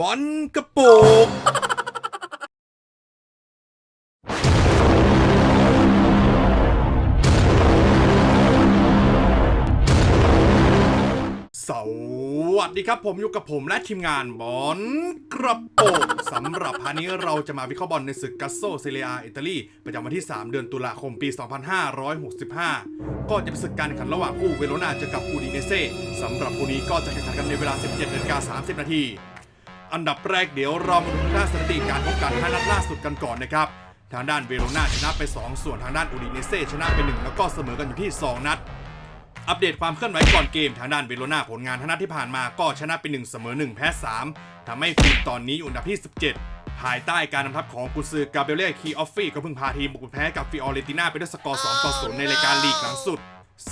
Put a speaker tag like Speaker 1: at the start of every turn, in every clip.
Speaker 1: บอลกระโปงสวัสดีครับผมอยู่กับผมและทีมงานบอลกระโปงสำหรับพาร์ทนี้เราจะมาวิเคราะห์บอลในศึกกัสโซเซเรียอิตาลี ประจำวันที่ 3 เดือนตุลาคมปี 2565 ก็จะเป็นศึกการแข่งขันระหว่างคู่เวโรนาเจอกับอูดิเนเซ่สำหรับคู่นี้ก็จะแข่งขันกันในเวลา 17นาฬิกา30 นาที อันดับแรกเดี๋ยวเรามาดูทางด้านสถิติการพบกัน5นัดล่าสุดกันก่อนนะครับ ทางด้านเวโรนาชนะไป 2 ส่วนทางด้านอูดิเนเซ่ชนะไป 1 แล้วก็เสมอกันอยู่ที่ 2 นัด อัปเดตความเคลื่อนไหวก่อนเกมทางด้านเวโรนาผลงานทานัดที่ผ่านมาก็ชนะไป 1 เสมอ 1 แพ้ 3ทำให้ทีมตอนนี้อยู่อันดับที่ 17 ภายใต้การนำทัพของกุซือกาเบรียลคีออฟฟี่ก็เพิ่งพาทีมบุกแพ้กับฟิออเรติน่าไปด้วยสกอร์2ต่อ0ในรายการลีกหลังสุด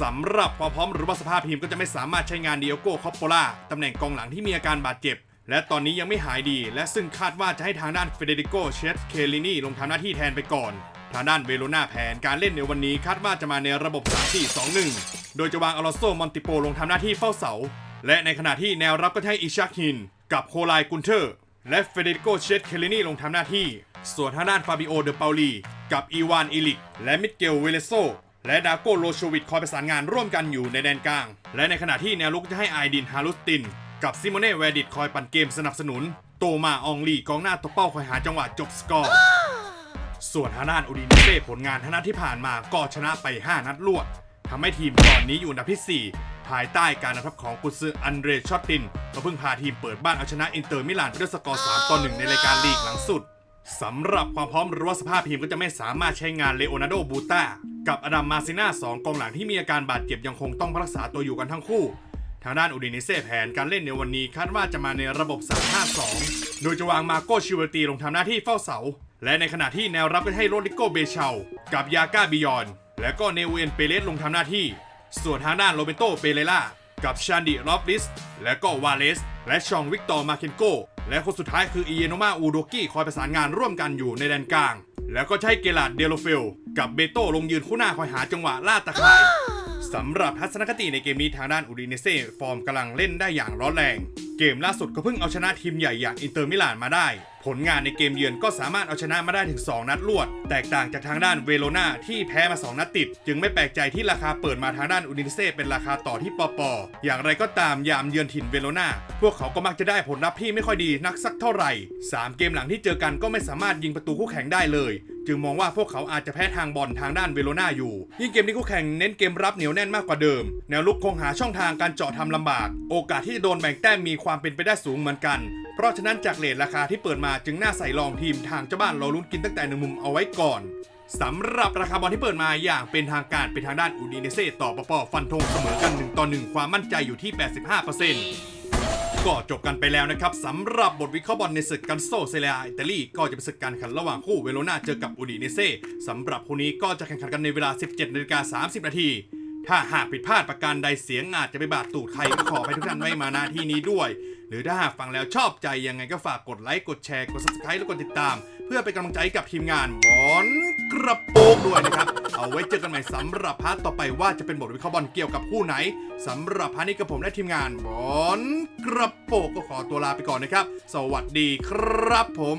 Speaker 1: สำหรับความพร้อมหรือว่าสภาพทีมก็จะไม่สามารถใช้งานเดียโก้คอปโปล่าตำแหน่งกองหลังที่มีอาการบาดเจ็บ และตอนนี้ยังไม่หายดี และซึ่งคาดว่าจะให้ทางด้านเฟเดริโกเชสเคลินีลงทำหน้าที่แทนไปก่อน ทางด้านเวโรนาแผนการเล่นในวันนี้คาดว่าจะมาในระบบ 3-4-2-1 โดยจะวางอลอโซมอนติโปลงทำหน้าที่เฝ้าเสา และในขณะที่แนวรับก็ให้อิชาคิน กับโคไลกุนเทอร์ และเฟเดริโกเชสเคลินีลงทำหน้าที่ ส่วนทางด้านฟาบิโอเดเปาลีกับอีวานอิลิก และมิเกลเวเลโซและดาโกโลชวิดคอยประสานงานร่วมกันอยู่ในแดนกลาง และในขณะที่แนวลุกจะให้ไอดินฮารุสติน กับซิโมเน่แวดิตคอยปั่นเกมสนับสนุน โตมาอองลีกองหน้าตัวเป้าคอยหาจังหวะจบสกอร์ ส่วนทางด้านอูดินเซ่ผลงานทานัดที่ผ่านมาก็ชนะไป 5 นัดรวดทำให้ทีมตอนนี้อยู่อันดับที่ 4 ภายใต้การนำทัพของกุนซืออันเดรชอตตินก็เพิ่งพาทีมเปิดบ้านเอาชนะอินเตอร์มิลานไปด้วยสกอร์ 3 ต่อ 1 ในรายการลีกหลังสุดสำหรับความพร้อมหรือว่าสภาพทีมก็จะไม่สามารถใช้งานเลโอนาร์โดบูต้ากับอดัมมาซิน่า2กองหลังที่มีอาการบาดเจ็บยังคงต้องรักษาตัวอยู่กันทั้งคู่ ทางด้านอูดินิเซ่แผนการเล่นในวันนี้คาดว่าจะมาในระบบ 3-5-2 โดยจะวางมาโกชิเวตีลงทำหน้าที่เฝ้าเสา และในขณะที่แนวรับก็ให้โรดิโกเบเชากับยาก้าบิยอน และก็เนเวนเปเรสลงทำหน้าที่ ส่วนทางด้านโรเบโตเปเรล่ากับชานดิรอบลิส และก็วาเลส และชองวิกตอร์มาเคนโก และคนสุดท้ายคืออีเยโนมาอูโดกี้คอยประสานงานร่วมกันอยู่ในแดนกลาง แล้วก็ใช้เกลาดเดโลเฟล กับเบโตลงยืนคู่หน้าคอยหาจังหวะล่าตะข่าย สำหรับทัศนคติในเกมนี้ทางด้านอูดิเนเซ่ฟอร์มกำลังเล่นได้อย่างร้อนแรง เกมล่าสุดก็เพิ่งเอาชนะทีมใหญ่อย่างอินเตอร์มิลานมาได้ ผลงานในเกมเยือนก็สามารถเอาชนะมาได้ถึง 2 นัดรวด แตกต่างจากทางด้านเวโรนาที่แพ้มา 2 นัดติด จึงไม่แปลกใจที่ราคาเปิดมาทางด้านอูดิเซ่เป็นราคาต่อที่ปอปออย่างไรก็ตามยามเยือนถิ่นเวโรนาพวกเขาก็มักจะได้ผลลัพธ์ที่ไม่ค่อยดีนักสักเท่าไหร่สามเกมหลังที่เจอกันก็ไม่สามารถยิงประตูคู่แข่งได้เลย จึงมองว่าพวกเขาอาจจะแพ้ทางบอลทางด้านเวโรนาอยู่ ยิ่งเกมนี้คู่แข่งเน้นเกมรับเหนียวแน่นมากกว่าเดิม แนวลุกคงหาช่องทางการเจาะทำลำบาก โอกาสที่จะโดนแบ่งแต้มมีความเป็นไปได้สูงเหมือนกัน เพราะฉะนั้นจากเลทราคาที่เปิดมาจึงน่าใส่ลองทีมทางเจ้าบ้านรอลุ้นกินตั้งแต่หนึ่งมุมเอาไว้ก่อนสำหรับราคาบอลที่เปิดมาอย่างเป็นทางการเป็นทางด้านอูดิเนเซ่ต่อปปฟันธงเสมอกัน1ต่อ1ความมั่นใจอยู่ที่ 85%ก็จบกันไปแล้วนะครับสำหรับบทวิเคราะห์บอลในศึกกันโซเซเลียอิตาลีก็จะเป็นศึกการแข่งขันระหว่างคู่เวโรนาเจอกับอูดิเนเซ่สำหรับคู่นี้ก็จะแข่งขันกันในเวลา 17นาฬิกา30 นาทีถ้าหากผิดพลาดประการใดเสียงอาจจะไปบาดตูดใครก็ขอให้ทุกท่านไว้มาณที่นี้ด้วย หรือถ้าหากฟังแล้วชอบใจยังไงก็ฝากกดไลค์ กดแชร์ กด subscribe และกดติดตาม เพื่อเป็นกำลังใจกับทีมงานบอลกระโปงด้วยนะครับ เอาไว้เจอกันใหม่สำหรับพาร์ทต่อไปว่าจะเป็นบทวิเคราะห์บอลเกี่ยวกับคู่ไหนสำหรับพาร์ทนี้กับผมและทีมงานบอลกระโปงก็ขอตัวลาไปก่อนนะครับ สวัสดีครับผม